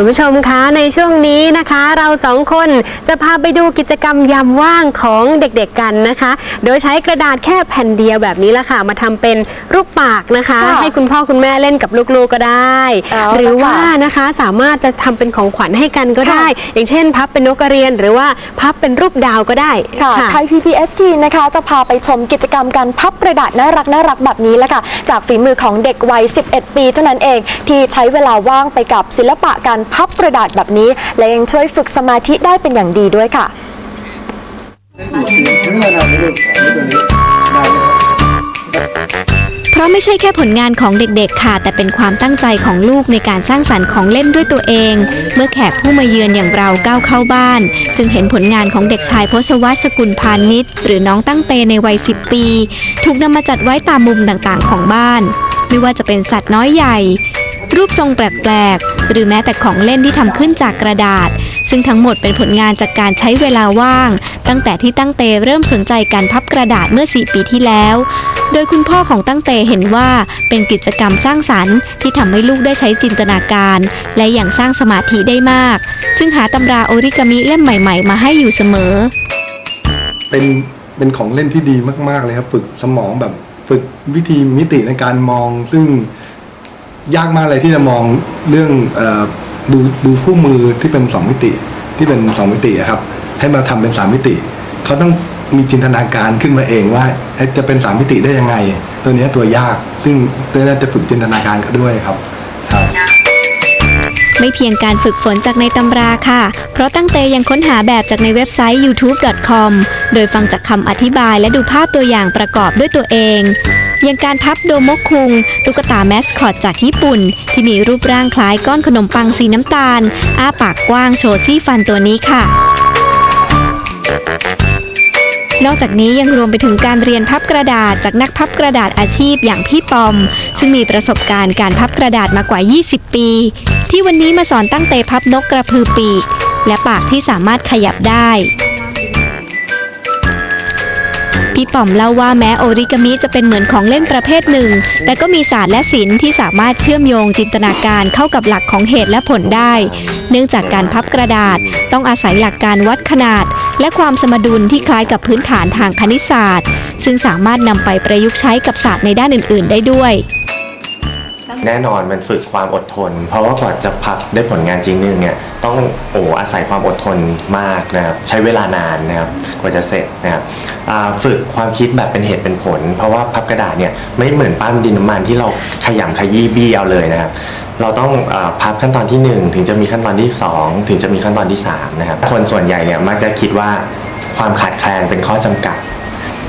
คุณผู้ชมคะในช่วงนี้นะคะ เราสองคนจะพาไปดูกิจกรรมยามว่างของเด็กๆกันนะคะ โดยใช้กระดาษแค่แผ่นเดียวแบบนี้ละค่ะ มาทำเป็นรูปปากนะคะ ค่ะให้คุณพ่อคุณแม่เล่นกับลูกๆก็ได้ เอาละหรือว่าค่ะนะคะสามารถจะทำเป็นของขวัญให้กันก็ได้อย่างเช่น พับเป็นนกกระเรียน หรือว่าพับเป็นรูปดาวก็ได้ค่ะไทย PPST นะคะจะพาไปชมกิจกรรมการพับกระดาษน่ารักน่ารักแบบนี้แหละค่ะ จากฝีมือของเด็กวัย 11 ปีเท่านั้นเอง ที่ใช้เวลาว่างไปกับศิลปะการพับกระดาษแบบนี้ และยังช่วยฝึกสมาธิได้เป็นอย่างดีด้วยค่ะเวลาไหนลูกอันนี้ตัวนี้ได้ไหมครับเพราะไม่ใช่แค่ผลงานของเด็กๆ ค่ะ แต่เป็นความตั้งใจของลูกในการสร้างสรรค์ของเล่นด้วยตัวเอง เมื่อแขกผู้มาเยือนอย่างเราก้าวเข้าบ้าน จึงเห็นผลงานของเด็กชายพศวัตสกุลพานิชหรือน้องตั้งเตในวัย 10 ปี ถูกนำมาจัดไว้ตามมุมต่างๆ ของบ้าน ไม่ว่าจะเป็นสัตว์น้อยใหญ่ รูปทรงแปลกๆ หรือแม้แต่ของเล่นที่ทำขึ้นจากกระดาษ ซึ่งทั้งหมดเป็นผลงานจากการใช้เวลาว่าง ตั้งแต่ที่ตั้งเตเริ่มสนใจการพับกระดาษเมื่อ 4 ปีที่แล้ว โดยคุณพ่อของตั้งเตเห็นว่าเป็นกิจกรรมสร้างสรรค์ที่ทำให้ลูกได้ใช้จินตนาการ และอย่างสร้างสมาธิได้มาก จึงหาตำราโอริกามิเล่มใหม่ ๆ มาให้อยู่เสมอ เป็นเป็นของเล่นที่ดีมากๆเลยครับ ฝึกสมองแบบฝึกวิธีมิติในการมองซึ่ง ยากมากเลยที่จะมองเรื่องอดูดูคู่มือที่เป็นสองมิติที่เป็นสองมิติครับ ให้มาทำเป็นสามมิติเขาต้องมีจินตนาการขึ้นมาเองว่าจะเป็นสามมิติได้ยังไง ตัวนี้ตัวยาก ซึ่งตัวนี้จะฝึกจินตนาการเขาด้วยครับครับ ไม่เพียงการฝึกฝนจากในตำราค่ะ เพราะตั้งเตยังค้นหาแบบจากในเว็บไซต์ youtube.com โดยฟังจากคำอธิบายและดูภาพตัวอย่างประกอบด้วยตัวเอง อย่างการพับโดโมกคุง ตุ๊กตาแมสคอตจากญี่ปุ่น ที่มีรูปร่างคล้ายก้อนขนมปังสีน้ำตาล อ้าปากกว้างโชว์ซี่ฟันตัวนี้ค่ะนอกจากนี้ยังรวมไปถึงการเรียนพับกระดาษจากนักพับกระดาษอาชีพอย่างพี่ปอม ซึ่งมีประสบการณ์การพับกระดาษมากว่า 20 ปี ที่วันนี้มาสอนตั้งเตพับนกกระพือปีก และปากที่สามารถขยับได้ พี่ป๋อมเล่าว่าแม้โอริกามิจะเป็นเหมือนของเล่นประเภทหนึ่ง แต่ก็มีศาสตร์และศิลป์ที่สามารถเชื่อมโยงจินตนาการเข้ากับหลักของเหตุและผลได้ เนื่องจากการพับกระดาษ ต้องอาศัยหลักการวัดขนาด และความสมดุลที่คล้ายกับพื้นฐานทางคณิตศาสตร์ ซึ่งสามารถนำไปประยุกต์ใช้กับศาสตร์ในด้านอื่น ๆ ได้ด้วย แน่นอนมันฝึกความอดทน เพราะว่ากว่าจะพับได้ผลงานชิ้นหนึ่งเนี่ยต้องโอ้อาศัยความอดทนมากนะครับใช้เวลานานนะครับกว่าจะเสร็จนะครับฝึกความคิดแบบเป็นเหตุเป็นผล เพราะว่าพับกระดาษเนี่ยไม่เหมือนปั้นดินน้ำมันที่เราขยำขยี้บี้เอาเลยนะครับเราต้องอพับขั้นตอนที่ 1 ถึงจะมีขั้นตอนที่ 2 ถึงจะมีขั้นตอนที่3นะครับคนส่วนใหญ่เนี่ยมักจะคิดว่าความขาดแคลนเป็นข้อจำกัด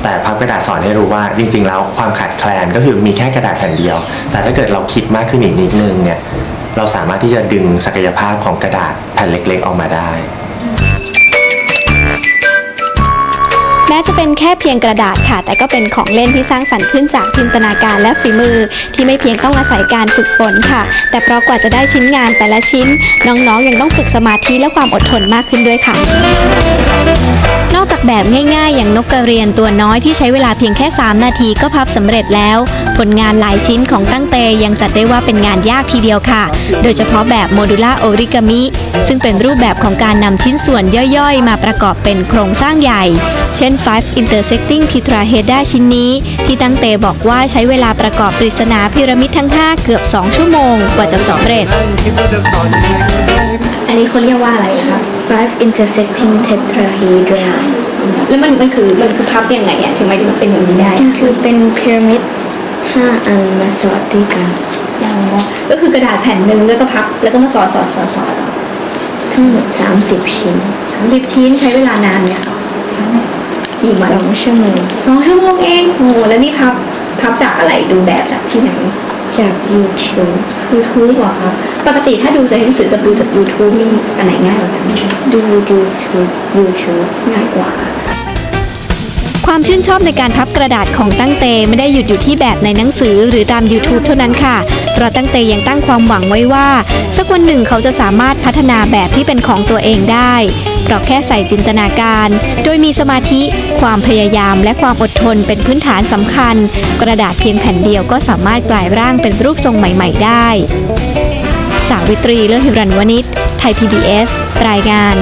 แต่พับกระดาษสอนให้รู้ว่าจริงๆ แล้วความขาดแคลนก็คือมีแค่กระดาษแผ่นเดียว แต่ถ้าเกิดเราคิดมากขึ้นอีกนิดนึงเนี่ยเราสามารถที่จะดึงศักยภาพของกระดาษแผ่นเล็ก ๆ ออกมาได้ จะเป็นแค่เพียงกระดาษค่ะ แต่ก็เป็นของเล่นที่สร้างสรรค์ขึ้นจากจินตนาการและฝีมือ ที่ไม่เพียงต้องอาศัยการฝึกฝนค่ะ แต่เพราะกว่าจะได้ชิ้นงานแต่ละชิ้น น้องๆ ยังต้องฝึกสมาธิและความอดทนมากขึ้นด้วยค่ะนอกจากแบบง่ายๆ อย่างนกกระเรียนตัวน้อยที่ใช้เวลาเพียงแค่ 3 นาทีก็พับสำเร็จแล้ว ผลงานหลายชิ้นของตั้งเตยังจัดได้ว่าเป็นงานยากทีเดียวค่ะ โดยเฉพาะแบบโมดูล่าโอริกามิซึ่งเป็นรูปแบบของการนำชิ้นส่วนย่อยๆ มาประกอบเป็นโครงสร้างใหญ่ เช่น five intersecting tetrahedra ชิ้นนี้ ที่ตั้งเตบอกว่าใช้เวลาประกอบปริศนาพีระมิดทั้ง 5 เกือบ 2 ชั่วโมงกว่าจะสำเร็จ อันนี้เขาเรียกว่าอะไรคะ five intersecting tetrahedra แล้วมันมันคือมันคือพับยังไงอะถึงไม่ได้เป็นแบบนี้ได้ คือเป็นพีระมิดห้าอันมาสอดด้วยกัน ก็คือกระดาษแผ่นหนึ่งแล้วก็พับ แล้วก็มาสอดสอดสอดสอดทั้งหมด 30 ชิ้นสิบชิ้นใช้เวลานานเนี่ยค่ะ กี่วันสองชั่วโมงสองชั่วโมงเองโอ้โหแล้วนี่พับพับจากอะไรดูแบบจากที่ไหนจาก YouTube ยูทูบเหรอคะปกติถ้าดูจากหนังสือกับดูจาก YouTube นี่อันไหนง่ายกว่ากันดู YouTube YouTube ง่ายกว่า ความชื่นชอบในการพับกระดาษของตั้งเตไม่ได้หยุดอยู่ที่แบบในหนังสือหรือตาม YouTube เท่านั้นค่ะ เพราะตั้งเตยังตั้งความหวังไว้ว่า สักวันหนึ่งเขาจะสามารถพัฒนาแบบที่เป็นของตัวเองได้ เพราะแค่ใส่จินตนาการ โดยมีสมาธิ ความพยายามและความอดทนเป็นพื้นฐานสำคัญ กระดาษเพียงแผ่นเดียวก็สามารถกลายร่างเป็นรูปทรงใหม่ ๆ ได้ สาวิตรีเลือหิรันวณิชไทย PBS รายงาน